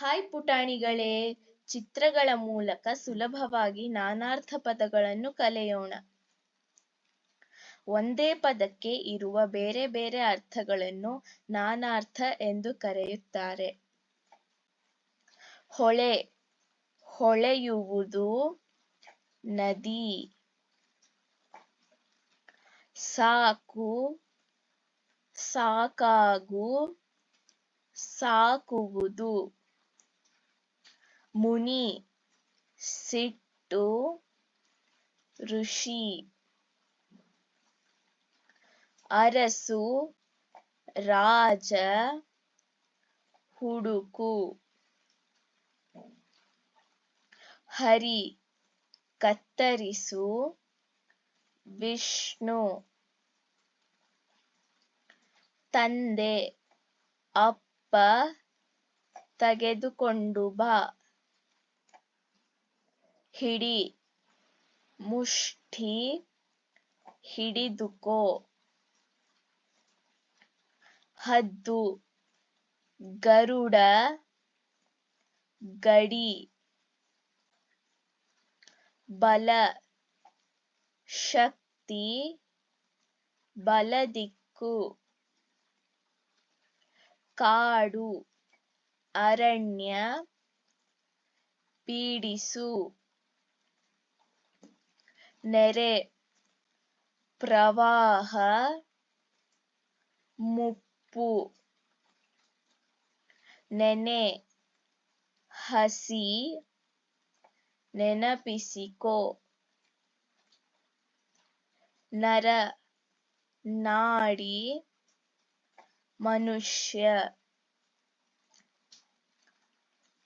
Hi ಪುಟಾಣಿಗಳೇ, ಚಿತ್ರಗಳ ಮೂಲಕ ಸುಲಭವಾಗಿ ನಾನಾರ್ಥ ಪದಗಳನ್ನು ಕಲಿಯೋಣ. ಒಂದೇ ಪದಕ್ಕೆ ಇರುವ ಬೇರೆ ಬೇರೆ ಅರ್ಥಗಳನ್ನು ನಾನಾರ್ಥ ಎಂದು ಕರೆಯುತ್ತಾರೆ. ಹೊಳೆ, ಹೊಳೆಯುವುದು ನದಿ. ಸಾಕು, ಸಾಕಾಗು, ಸಾಕುವುದು. ಮುನಿ ಸಿಟ್ಟು ಋಷಿ ಅರಸು ರಾಜ ಹುಡುಕು ಹರಿ ಕತ್ತರಿಸು ವಿಷ್ಣು ತಂದೆ ಅಪ್ಪ ತೆಗೆದುಕೊಂಡು ಬಾ. ಹಿಡಿ ಮುಷ್ಠಿ ಹಿಡಿದುಕೋ. ಹದ್ದು ಗರುಡ ಗಡಿ ಬಲ ಶಕ್ತಿ ಬಲದಿಕ್ಕು ಕಾಡು ಅರಣ್ಯ ಪೀಡಿಸು. ನೆರೆ ಪ್ರವಾಹ ಮುಪ್ಪು ನೆನೆ ಹಸಿ ನೆನಪಿಸಿಕೋ. ನರ ನಾಡಿ ಮನುಷ್ಯ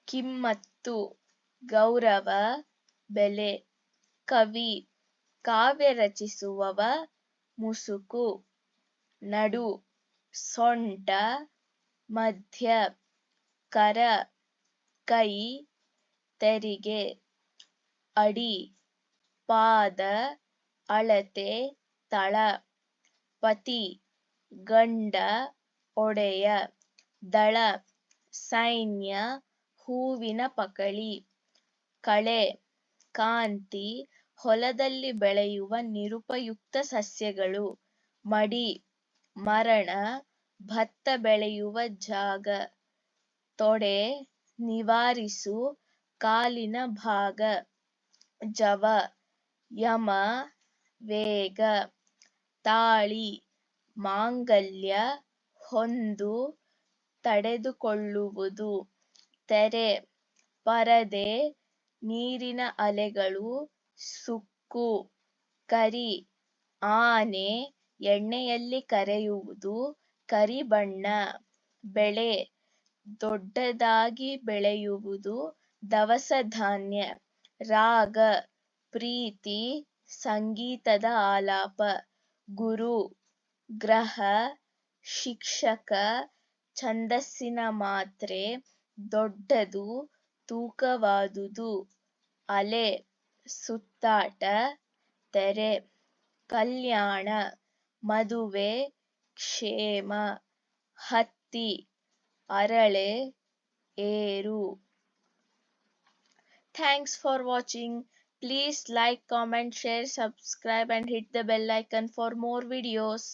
ಕಿಮ್ಮತ್ತು ಗೌರವ ಬೆಲೆ ಕವಿ ಕಾವ್ಯ ರಚಿಸುವವ ಮುಸುಕು, ನಡು, ಸೊಂಟ, ಮಧ್ಯ, ಕರ, ಕೈ, ತೆರಿಗೆ, ಅಡಿ, ಪಾದ, ಅಳತೆ, ತಳ, ಪತಿ, ಗಂಡ, ಒಡೆಯ, ದಳ, ಸೈನ್ಯ, ಹೂವಿನ ಪಕಳಿ, ಕಳೆ, ಕಾಂತಿ ಹೊಲದಲ್ಲಿ ಬೆಳೆಯುವ ನಿರುಪಯುಕ್ತ ಸಸ್ಯಗಳು. ಮಡಿ, ಮರಣ, ಭತ್ತ ಬೆಳೆಯುವ ಜಾಗ. ತೊಡೆ, ನಿವಾರಿಸು ಕಾಲಿನ ಭಾಗ. ಜವ, ಯಮ, ವೇಗ. ತಾಳಿ, ಮಾಂಗಲ್ಯ, ಹೊಂದು ತಡೆದುಕೊಳ್ಳುವುದು. ತೆರೆ, ಪರದೆ, ನೀರಿನ ಅಲೆಗಳು ಸುಕ್ಕು ಕರಿ ಆನೆ ಎಣ್ಣೆಯಲ್ಲಿ ಕರೆಯುವುದು ಕರಿಬಣ್ಣ. ಬೆಳೆ ದೊಡ್ಡದಾಗಿ ಬೆಳೆಯುವುದು ದವಸ ಧಾನ್ಯ. ರಾಗ, ಪ್ರೀತಿ, ಸಂಗೀತದ ಆಲಾಪ. ಗುರು, ಗ್ರಹ, ಶಿಕ್ಷಕ, ಛಂದಸ್ಸಿನ ಮಾತ್ರೆ, ದೊಡ್ಡದು, ತೂಕವಾದುದು, ಅಲೆ. ಸುತ್ತಾಟ, ತೆರೆ, ಕಲ್ಯಾಣ, ಮದುವೆ, ಕ್ಷೇಮ, ಹತ್ತಿ, ಅರಳೆ, ಏರು. Thanks for watching. Please like, comment, share, subscribe and hit the bell icon for more videos